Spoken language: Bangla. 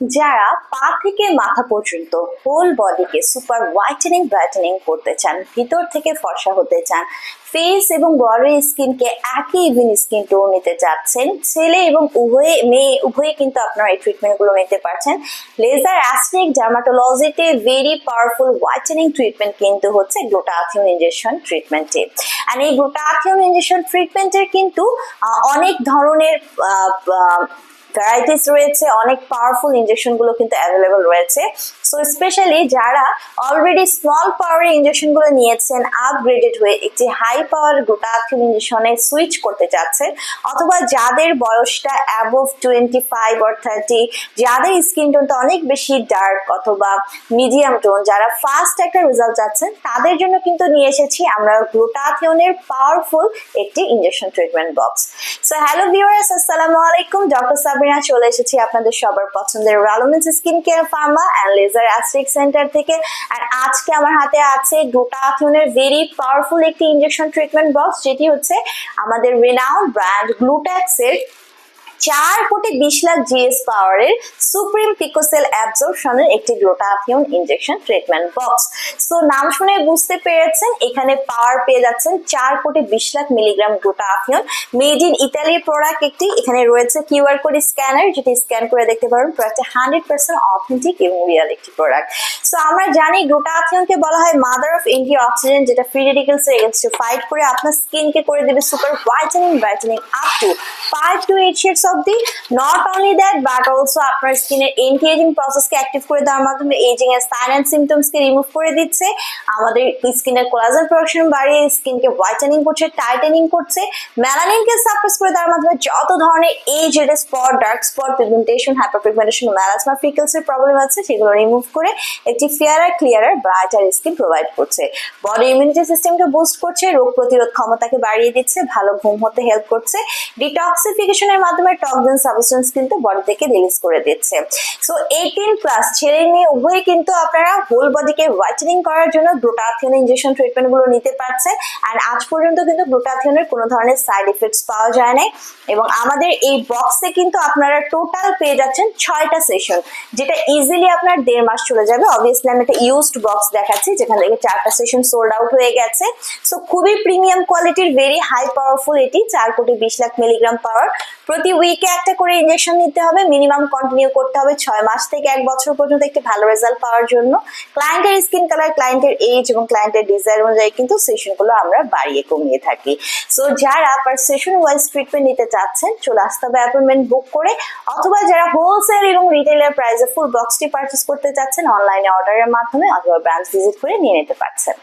যারা পা থেকে মাথা পর্যন্ত হোল বডিকে সুপার হোয়াইটেনিং ব্রাইটেনিং করতে চান, ভিতর থেকে ফর্সা হতে চান ফেস এবং বডির স্কিনকে একই ইভিন স্কিন টোন নিতে চাচ্ছেন, ছেলে এবং উভয়ে, মেয়ে, উভয়ে কিন্তু আপনারা এই ট্রিটমেন্টগুলো নিতে পারছেন। লেজার অ্যাস্ট্রিক ডার্মাটোলজিতে ভেরি পাওয়ারফুল হোয়াইটেনিং ট্রিটমেন্ট কিন্তু হচ্ছে গ্লুটাথিয়ন ইনজেকশন ট্রিটমেন্টে আর এই গ্লুটাথিয়ন ইনজেকশন ট্রিটমেন্টের কিন্তু অনেক ধরনের ভ্যারাইটিস রয়েছে, অনেক পাওয়ারফুল ইনজেকশনগুলো কিন্তু অ্যাভেলেবল রয়েছে। সো স্পেশালি যারা অলরেডি স্মল পাওয়ারের ইনজেকশনগুলো নিয়েছেন আপগ্রেডেড হয়ে একটি হাই পাওয়ার গ্লুটাথিয়ন ইনজেকশনে সুইচ করতে চাচ্ছেন অথবা যাদের বয়সটা above twenty five or thirty যাদের স্কিন টোনটা অনেক বেশি ডার্ক অথবা মিডিয়াম টোন যারা ফাস্ট একটা রেজাল্ট চাচ্ছেন তাদের জন্য কিন্তু নিয়ে এসেছি আমরা গ্লুটাথিয়নের পাওয়ারফুল একটি injection treatment box so hello viewers আসসালামু আলাইকুম ডক্টর সাবিনা চলে এসেছি আপনাদের সবার পছন্দের রালোমেন্স skin care pharma and laser aesthetic centre থেকে। আর আজকে আমার হাতে আছে গ্লুটাথিয়নের ভেরি পাওয়ারফুল একটি ইঞ্জেকশন ট্রিটমেন্ট বক্স যেটি হচ্ছে আমাদের রেনাউন্ড ব্র্যান্ড গ্লুট্যাক্সের চার কোটি বিশ লাখ জিএস পাওয়ারের সুপ্রিম পিকোসেল অ্যাবজর্পশনের একটি glutathione injection treatment box so নাম শুনে বুঝতে পেরেছেন, এখানে পাওয়ার পেয়ে যাচ্ছেন চার কোটি বিশ lakh milligram glutathione. Made in ইতালির প্রোডাক্ট একটি, এখানে রয়েছে কিউআর কোড স্ক্যানার যেটি স্ক্যান করে দেখতে পারেন প্রোডাক্টটা হান্ড্রেড পার্সেন্ট অথেন্টিক এবং রিয়াল একটি প্রোডাক্ট সো আমরা জানি গ্লুটাথিয়নকে বলা হয় মাদার অফ এন্টি অক্সিডেন্ট যেটা ফ্রি রেডিকেলস এগেনস্টে ফাইট করে আপনার স্কিনকে করে দেবে super whitening brightening up to five to eight shades the not only that but also আপনার স্কিনের এন্টি প্রসেসকে অ্যাক্টিভ করে দেওয়ার মাধ্যমে এজিং এর সাইন অ্যান্ড সিমটমসকে রিমুভ করে দিচ্ছে। আমাদের স্কিনের প্রোডাকশন বাড়িয়ে স্কিনকে হোয়াইটেনিং করছে টাইটেনিং করছে। মেলানিনকে সাপ্রেস করে দেওয়ার মাধ্যমে যত ধরনের spot dark spot pigmentation hyperpigmentation problem আছে, সেগুলো রিমুভ করে একটি fairer clearer brighter skin provide করছে। বডি ইমিউনিটি সিস্টেমকে বুস্ট করছে, রোগ প্রতিরোধ ক্ষমতাকে বাড়িয়ে দিচ্ছে, ভালো ঘুম হতে হেল্প করছে। ডিটক্সিফিকেশনের মাধ্যমে টক্সিন সাবস্টেন্স কিন্তু বডি থেকে রিলিজ করে দিচ্ছে। সো এইটিন প্লাস ছেলে মেয়ে উভয়ে কিন্তু আপনারা হোল বডিকে হোয়াইটেনিং করার জন্য গ্লুটাথিয়ন ইনজেকশন ট্রিটমেন্টগুলো নিতে পারছেন। আর আজ পর্যন্ত কিন্তু গ্লুটাথিয়নের কোনো ধরনের সাইড এফেক্টস পাওয়া যায় নাই। এবং আমাদের এই বক্সে কিন্তু আপনারা টোটাল পেয়ে যাচ্ছেন ছয়টা সেশন যেটা ইজিলি আপনার দেড় মাস চলে যাবে। অবভিয়াসলি আমি একটা ইউজড বক্স দেখাচ্ছি, যেখান থেকে চারটা সেশন সোল্ড আউট হয়ে গেছে। সো খুবই প্রিমিয়াম কোয়ালিটির ভেরি হাই পাওয়ারফুল এটি, চার কোটি বিশ লাখ মিলিগ্রাম পাওয়ার প্রতি উইকে একটা করে ইনজেকশন নিতে হবে মিনিমাম কন্টিনিউ করতে হবে ছয় মাস থেকে এক বছর পর্যন্ত একটি ভালো রেজাল্ট পাওয়ার জন্য। ক্লায়েন্টের স্কিন কালার ক্লায়েন্টের এজ এবং ক্লায়েন্টের ডিজাইন অনুযায়ী কিন্তু সেশনগুলো আমরা বাড়িয়ে কমিয়ে থাকি। সো যারা পার সেশন ওয়াইজ ট্রিটমেন্ট নিতে চাচ্ছেন, চলে আসতে হবে অ্যাপয়েন্টমেন্ট বুক করে, অথবা যারা হোলসেল এবং রিটেলের প্রাইসে ফুল বক্সটি পারচেস করতে চাচ্ছেন অনলাইনে অর্ডারের মাধ্যমে অথবা ব্রাঞ্চ ভিজিট করে নিয়ে নিতে পারছেন।